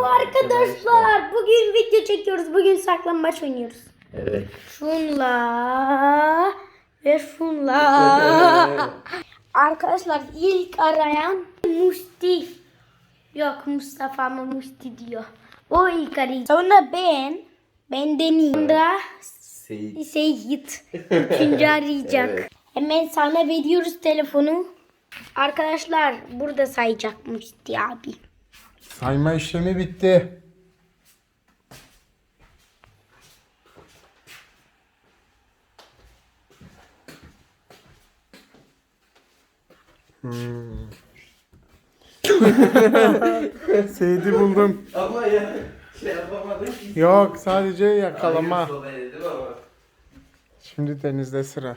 Merhaba arkadaşlar. Bugün video çekiyoruz. Bugün saklambaç oynuyoruz. Evet. Şunla ve şunla. arkadaşlar ilk arayan Musti. Yok Mustafa ama Musti diyor. O ilk arayacak. Sonra ben. Ben deneyeyim. Sonra Seyit. Seyit. Üçüncü arayacak. Evet. Hemen sana veriyoruz telefonu. Arkadaşlar burada sayacak Musti abi. Sayma işlemi bitti. Hmm. Seydi buldum. Ama ya şey yapamadım ki. Yok sadece yakalama. Hayır, ama. Şimdi denizde sıra.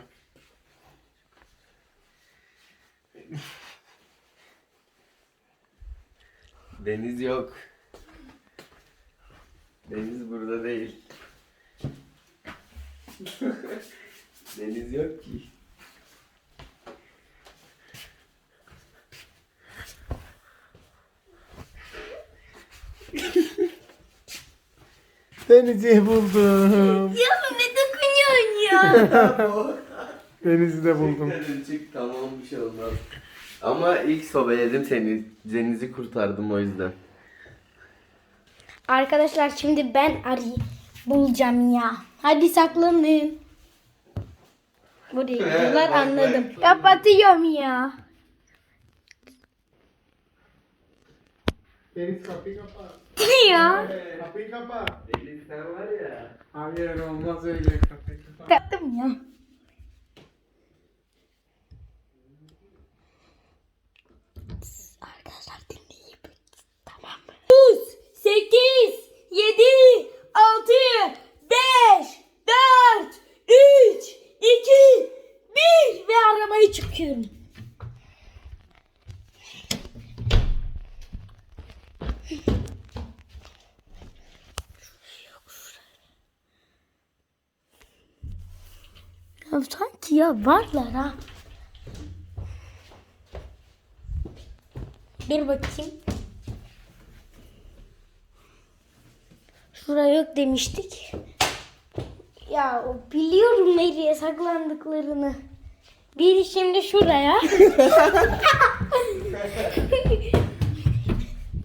Deniz yok. Deniz burada değil. Deniz yok ki. Denizi buldum. Ya ne dokunuyorsun ya? Denizi de buldum. Çık tamam bir şey olmaz. Ama ilk sobeledim seni. Deniz'i kurtardım o yüzden. Arkadaşlar şimdi ben arayı bulacağım ya. Hadi saklanın. Buraya gidiyorlar anladım. Kapatıyorum ya. Deniz kapıyı kapa. ya. Kapıyı kapa. Deniz sen var ya. Hayır olmaz öyle kapıyı kapa. Kapattım ya. Çıkıyorum. Ya sanki ya varlar ha. Dur bakayım. Şuraya yok demiştik. Ya biliyorum nereye saklandıklarını. Biri şimdi şuraya.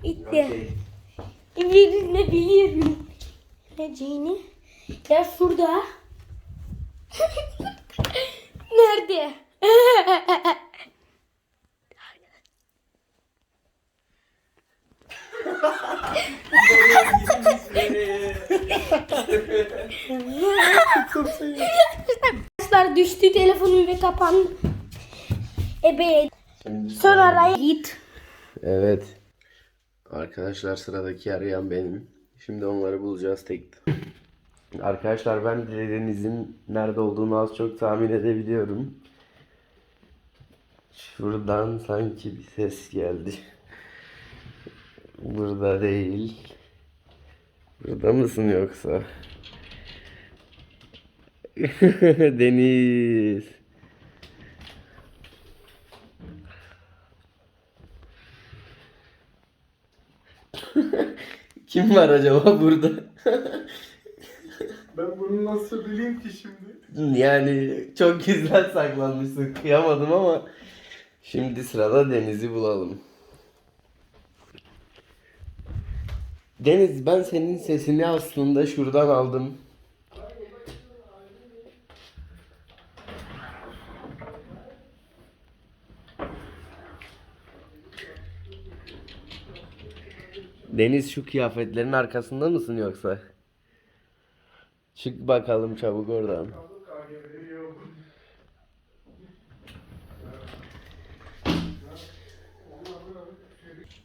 Bitti. Birini biliyorum. Neceğini? Ya şurada. Nerede? Düştü telefonum ve kapandı. Ebe. Şimdi Son araya git. Evet. Arkadaşlar sıradaki arayan benim. Şimdi onları bulacağız tek. Arkadaşlar ben de Deniz'in nerede olduğunu az çok tahmin edebiliyorum. Şuradan sanki bir ses geldi. Burada değil. Burada mısın yoksa? Deniz. Kim var acaba burada? Ben bunu nasıl bileyim ki şimdi? Yani çok güzel saklanmışsın. Kıyamadım ama şimdi sırada Deniz'i bulalım. Deniz ben senin sesini aslında şuradan aldım. Deniz şu kıyafetlerin arkasında mısın yoksa? Çık bakalım çabuk oradan.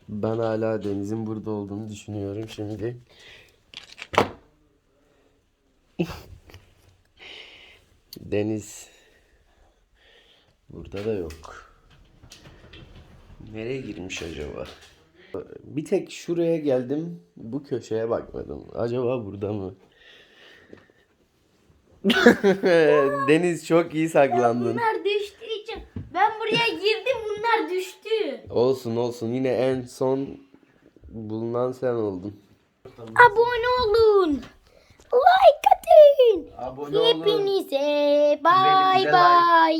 Ben hala Deniz'in burada olduğunu düşünüyorum şimdi. Deniz burada da yok. Nereye girmiş acaba? Bir tek şuraya geldim. Bu köşeye bakmadım. Acaba burada mı? Deniz çok iyi saklandın. Bunlar düştüğü için ben buraya girdim bunlar düştü. Olsun olsun yine en son bulunan sen oldun. Abone olun. Like atın. Abone olun. Hepinize bay like. bay.